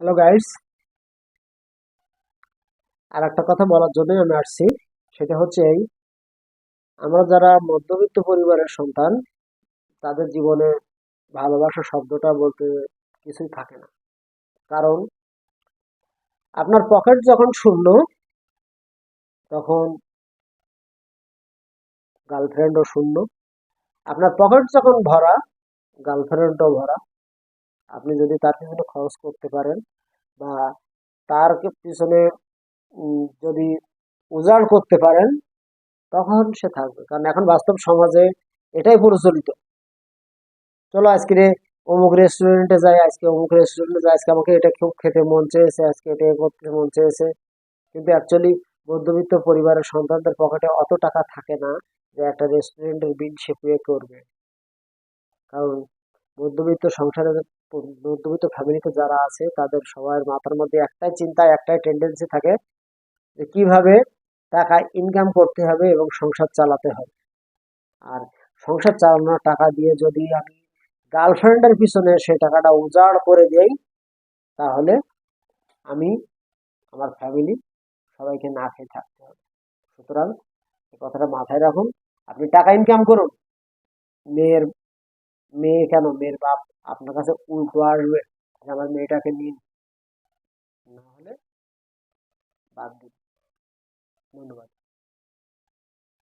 Hello guys আর একটা কথা বলার জন্যই আমি আসছি। সেটা হচ্ছে এই, আমরা যারা মধ্যবিত্ত পরিবারের সন্তান, তাদের জীবনে ভালোবাসা শব্দটা বলতে কিছুই থাকে না। কারণ, আপনার পকেট যখন শূন্য, তখন গার্লফ্রেন্ডও শূন্য। আপনার পকেট যখন ভরা গার্লফ্রেন্ডও ভরা। আপনি যদি তার পিছনে খরচ করতে পারেন বা তার পিছনে যদি উজাড় করতে পারেন, তখন সে থাকবে। কারণ এখন বাস্তব সমাজে এটাই প্রচলিত। চলো আজকে অমুক রেস্টুরেন্টে যাই, আজকে অমুক রেস্টুরেন্টে যাই, আজকে আমাকে এটা খুব খেতে মন চেয়েছে, আজকে এটা করতে মন চেয়েছে। কিন্তু অ্যাকচুয়ালি মধ্যবিত্ত পরিবারের সন্তানদের পকেটে অত টাকা থাকে না যে একটা রেস্টুরেন্টের বিল সে পে করবে। কারণ মধ্যবিত্ত সংসারে মধ্যবিত্ত ফ্যামিলিতে যারা আছে, তাদের সবার মাথার মধ্যে একটাই চিন্তা, একটাই টেন্ডেন্সি থাকে যে কীভাবে টাকা ইনকাম করতে হবে এবং সংসার চালাতে হবে। আর সংসার চালানোর টাকা দিয়ে যদি আমি গার্লফ্রেন্ডের পিছনে সেই টাকাটা উজাড় করে দেই, তাহলে আমি আমার ফ্যামিলি সবাইকে না খেয়ে থাকতে হবে। সুতরাং কথাটা মাথায় রাখুন। আপনি টাকা ইনকাম করুন। মেয়ের মেয়ে কেন? মেয়ের বাপ আপনার কাছে উল্টো আসবে আমার মেয়েটাকে নিন। না হলে বাদ দিন। ধন্যবাদ।